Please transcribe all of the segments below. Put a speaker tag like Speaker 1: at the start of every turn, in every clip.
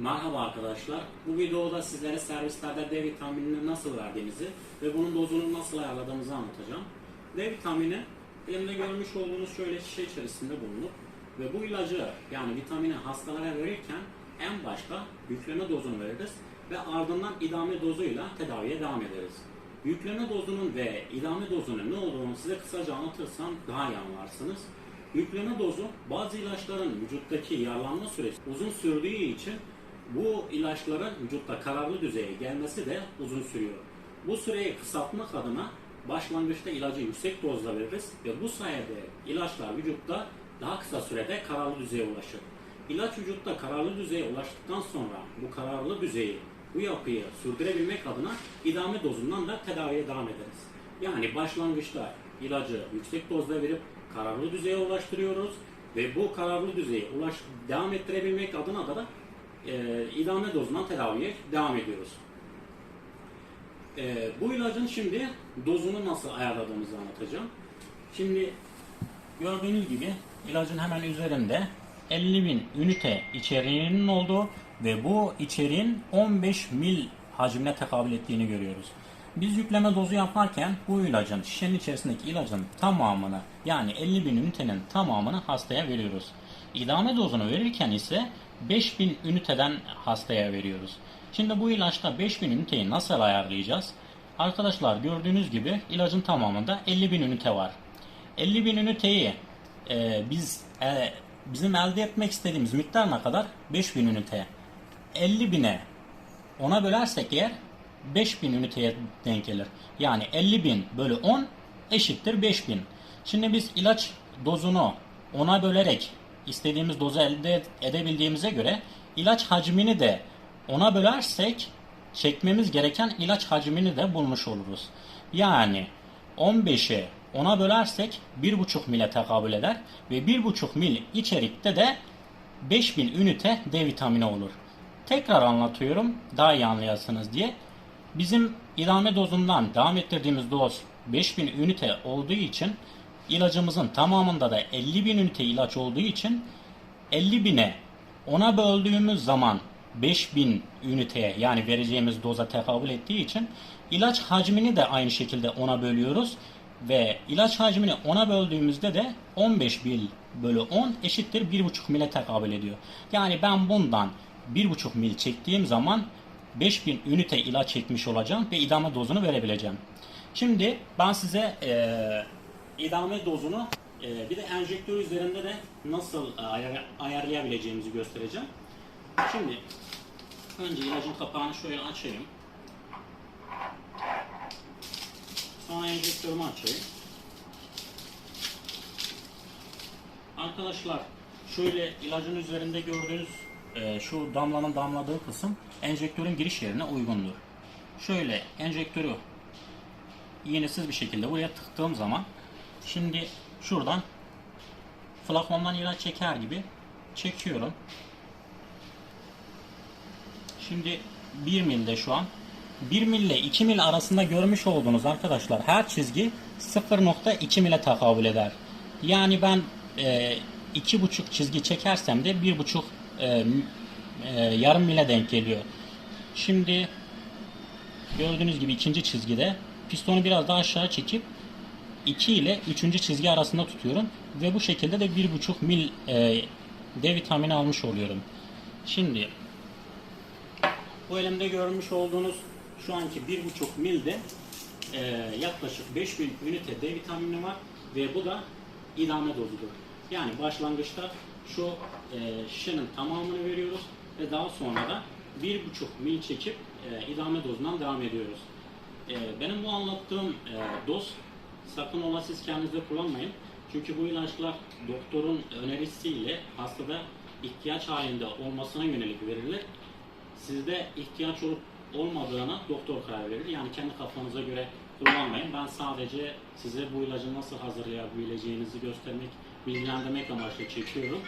Speaker 1: Merhaba arkadaşlar. Bu videoda sizlere servislerde D vitaminini nasıl verdiğimizi ve bunun dozunu nasıl ayarladığımızı anlatacağım. D vitamini elimde görmüş olduğunuz şöyle şişe içerisinde bulunur. Ve bu ilacı yani vitamini hastalara verirken en başta yükleme dozunu veririz ve ardından idame dozuyla tedaviye devam ederiz. Yükleme dozunun ve idame dozunun ne olduğunu size kısaca anlatırsam daha iyi anlarsınız. Yükleme dozu bazı ilaçların vücuttaki yağlanma süresi uzun sürdüğü için bu ilaçların vücutta kararlı düzeye gelmesi de uzun sürüyor. Bu süreyi kısaltmak adına başlangıçta ilacı yüksek dozda veririz ve bu sayede ilaçlar vücutta daha kısa sürede kararlı düzeye ulaşır. İlaç vücutta kararlı düzeye ulaştıktan sonra bu kararlı düzeyi, bu yapıyı sürdürebilmek adına idame dozundan da tedaviye devam ederiz. Yani başlangıçta ilacı yüksek dozda verip kararlı düzeye ulaştırıyoruz ve bu kararlı düzeye ulaş devam ettirebilmek adına da, da e, idame dozundan tedaviye devam ediyoruz. E, bu ilacın şimdi dozunu nasıl ayarladığımızı anlatacağım. Şimdi gördüğünüz gibi ilacın hemen üzerinde 50.000 ünite içeriğinin olduğu ve bu içeriğin 15 mil hacmine tekabül ettiğini görüyoruz. Biz yükleme dozu yaparken bu ilacın, şişenin içerisindeki ilacın tamamını yani 50 bin ünitenin tamamını hastaya veriyoruz. İdame dozunu verirken ise 5000 üniteden hastaya veriyoruz. Şimdi bu ilaçta 5000 üniteyi nasıl ayarlayacağız? Arkadaşlar gördüğünüz gibi ilacın tamamında 50 bin ünite var. 50 bin üniteyi e, biz e, bizim elde etmek istediğimiz miktar ne kadar? 5000 ünite. 50 bine ona bölersek eğer 5000 üniteye denk gelir. Yani 50 bin bölü 10 eşittir 5000. Şimdi biz ilaç dozunu ona bölerek istediğimiz dozu elde edebildiğimize göre ilaç hacmini de ona bölersek çekmemiz gereken ilaç hacmini de bulmuş oluruz. Yani 15'i ona bölersek 1,5 mile tekabül eder ve 1,5 mil içerikte de 5000 ünite D vitamini olur. Tekrar anlatıyorum daha iyi anlayasınız diye. Bizim idame dozundan devam ettirdiğimiz doz 5000 ünite olduğu için ilacımızın tamamında da 50.000 ünite ilaç olduğu için 50 bine ona böldüğümüz zaman 5000 üniteye yani vereceğimiz doza tekabül ettiği için ilaç hacmini de aynı şekilde ona bölüyoruz ve ilaç hacmini ona böldüğümüzde de 15 bil bölü 10 eşittir 1,5 mile tekabül ediyor. Yani ben bundan 1,5 mil çektiğim zaman 5000 ünite ilaç çekmiş olacağım ve idame dozunu verebileceğim. Şimdi ben size eee idame dozunu e, bir de enjektör üzerinde de nasıl e, ayar, ayarlayabileceğimizi göstereceğim. Şimdi önce ilacın kapağını şöyle açayım. Sonra enjektörümü açayım. Arkadaşlar şöyle ilacın üzerinde gördüğünüz e, şu damlanın damladığı kısım enjektörün giriş yerine uygundur. Şöyle enjektörü iğnesiz bir şekilde buraya tıktığım zaman Şimdi şuradan flakondan ilaç çeker gibi çekiyorum. Şimdi 1 milde şu an. 1 mil ile 2 mil arasında görmüş olduğunuz arkadaşlar her çizgi 0.2 mile tekabül eder. Yani ben e, 2.5 çizgi çekersem de 1.5 e, e, yarım mile denk geliyor. Şimdi gördüğünüz gibi ikinci çizgide pistonu biraz daha aşağı çekip 2 ile 3. çizgi arasında tutuyorum ve bu şekilde de 1,5 mil e, D vitamini almış oluyorum. Şimdi bu elimde görmüş olduğunuz şu anki 1,5 milde e, yaklaşık 5000 ünite D vitamini var ve bu da idame dozudur. Yani başlangıçta şu e, şişenin tamamını veriyoruz ve daha sonra da 1,5 mil çekip e, idame dozundan devam ediyoruz. E, benim bu anlattığım e, doz sakın ola siz kendinizde kullanmayın. Çünkü bu ilaçlar doktorun önerisiyle hastada ihtiyaç halinde olmasına yönelik verilir. Sizde ihtiyaç olup olmadığına doktor karar verir. Yani kendi kafanıza göre kullanmayın. Ben sadece size bu ilacı nasıl hazırlayabileceğinizi göstermek, bilgilendirmek amaçlı çekiyorum.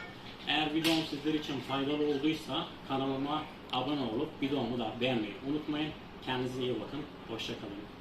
Speaker 1: Eğer videom sizler için faydalı olduysa kanalıma abone olup videomu da beğenmeyi unutmayın. Kendinize iyi bakın. Hoşçakalın.